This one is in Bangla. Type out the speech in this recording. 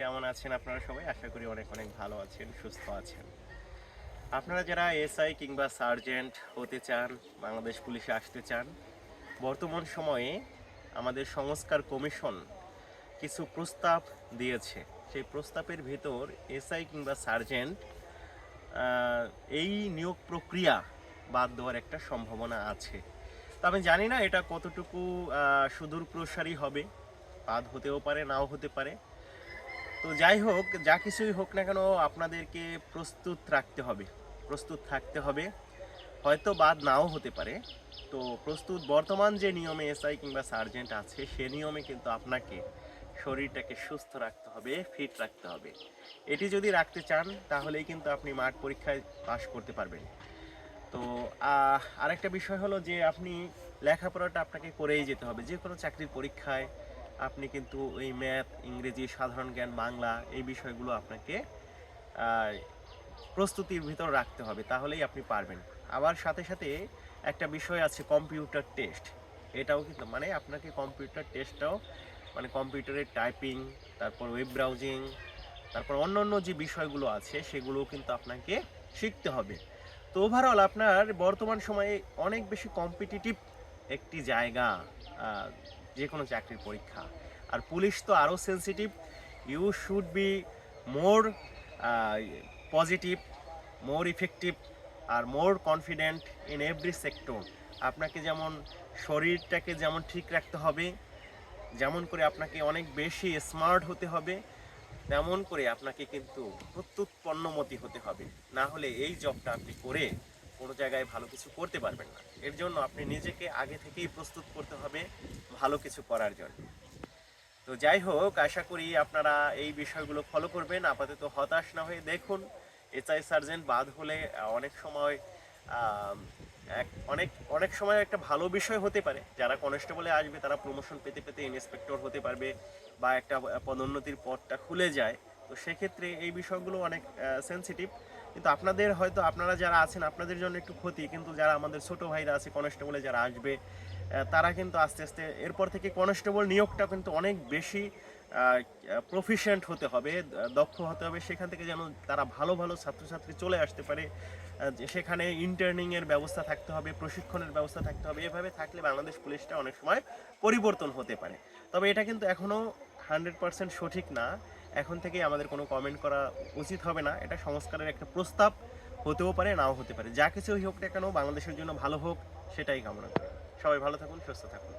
কেমন আছেন আপনারা সবাই? আশা করি অনেক অনেক ভালো আছেন, সুস্থ আছেন। আপনারা যারা এসআই কিংবা সার্জেন্ট হতে চান, বাংলাদেশ পুলিশে আসতে চান, বর্তমান সময়ে আমাদের সংস্কার কমিশন কিছু প্রস্তাব দিয়েছে। সেই প্রস্তাবের ভিতর এসআই কিংবা সার্জেন্ট এই নিয়োগ প্রক্রিয়া বাদ দেওয়ার একটা সম্ভাবনা আছে। তো আমি জানি না এটা কতটুকু সুদূর প্রসারী হবে, বাদ হতেও পারে, নাও হতে পারে। তো যাই হোক, যা কিছুই হোক না কেন আপনাদেরকে প্রস্তুত রাখতে হবে। প্রস্তুত থাকতে হবে। হয়তো বাদ নাও হতে পারে। তো প্রস্তুত বর্তমান যে নিয়মে এসআই কিংবা সার্জেন্ট আছে, সে নিয়মে কিন্তু আপনাকে শরীরটাকে সুস্থ রাখতে হবে, ফিট রাখতে হবে। এটি যদি রাখতে চান, তাহলেই কিন্তু আপনি মাঠ পরীক্ষায় পাশ করতে পারবেন। তো আরেকটা বিষয় হলো যে আপনি লেখাপড়াটা আপনাকে করেই যেতে হবে। যে কোনো চাকরির পরীক্ষায় আপনি কিন্তু এই ম্যাথ, ইংরেজি, সাধারণ জ্ঞান, বাংলা এই বিষয়গুলো আপনাকে প্রস্তুতির ভিতর রাখতে হবে, তাহলেই আপনি পারবেন। আবার সাথে সাথে একটা বিষয় আছে কম্পিউটার টেস্ট। এটাও কিন্তু মানে আপনাকে কম্পিউটার টেস্টটাও মানে কম্পিউটারের টাইপিং, তারপর ওয়েব ব্রাউজিং, তারপর অন্য অন্য যে বিষয়গুলো আছে, সেগুলোও কিন্তু আপনাকে শিখতে হবে। তো ওভারঅল আপনার বর্তমান সময়ে অনেক বেশি কম্পিটিটিভ একটি জায়গা যে কোনো চাকরির পরীক্ষা। আর পুলিশ তো আরও sensitive you should be more positive more effective R more confident in every sector আপনাকে যেমন শরীরটাকে যেমন ঠিক রাখতে হবে, যেমন করে আপনাকে অনেক বেশি স্মার্ট হতে হবে, তেমন করে আপনাকে কিন্তু প্রত্যুৎপন্নমতি হতে হবে। না হলে এই জবটা আপনি করে কোনো জায়গায় ভালো কিছু করতে পারবেন না। এর জন্য আপনি নিজেকে আগে থেকেই প্রস্তুত করতে হবে ভালো কিছু করার জন্য। তো যাই হোক, আশা করি আপনারা এই বিষয়গুলো ফলো করবেন। আপাতত হতাশ না হয়ে দেখুন এসআই সার্জেন্ট বাদ হলে অনেক সময় এক, অনেক অনেক সময় একটা ভালো বিষয় হতে পারে। যারা কনস্টেবলে আসবে, তারা প্রমোশন পেতে পেতে ইন্সপেক্টর হতে পারবে বা একটা পদোন্নতির পথটা খুলে যায়। তো সেক্ষেত্রে এই বিষয়গুলো অনেক সেন্সিটিভ কিন্তু আপনাদের হয়তো, আপনারা যারা আছেন, আপনাদের জন্য একটু ক্ষতি। কিন্তু যারা আমাদের ছোট ভাইরা আছে কনস্টেবলে যারা আসবে তারা কিন্তু আস্তে আস্তে, এরপর থেকে কনস্টেবল নিয়োগটা কিন্তু অনেক বেশি প্রফিশিয়েন্ট হতে হবে দক্ষ হতে হবে। সেখান থেকে যেন তারা ভালো ভালো ছাত্রছাত্রী চলে আসতে পারে সেখানে ইন্টার্নিং এর ব্যবস্থা থাকতে হবে, প্রশিক্ষণের ব্যবস্থা থাকতে হবে। এভাবে থাকলে বাংলাদেশ পুলিশটা অনেক সময় পরিবর্তন হতে পারে। তবে এটা কিন্তু এখনও হান্ড্রেড পার্সেন্ট সঠিক না, এখন থেকেই আমাদের কোনো কমেন্ট করা উচিত হবে না। এটা সংস্কারের একটা প্রস্তাব হতেও পারে, নাও হতে পারে। যা কিছুই হোক না কেন, বাংলাদেশের জন্য ভালো হোক, সেটাই কামনা করি। সবাই ভালো থাকুন, সুস্থ থাকুন।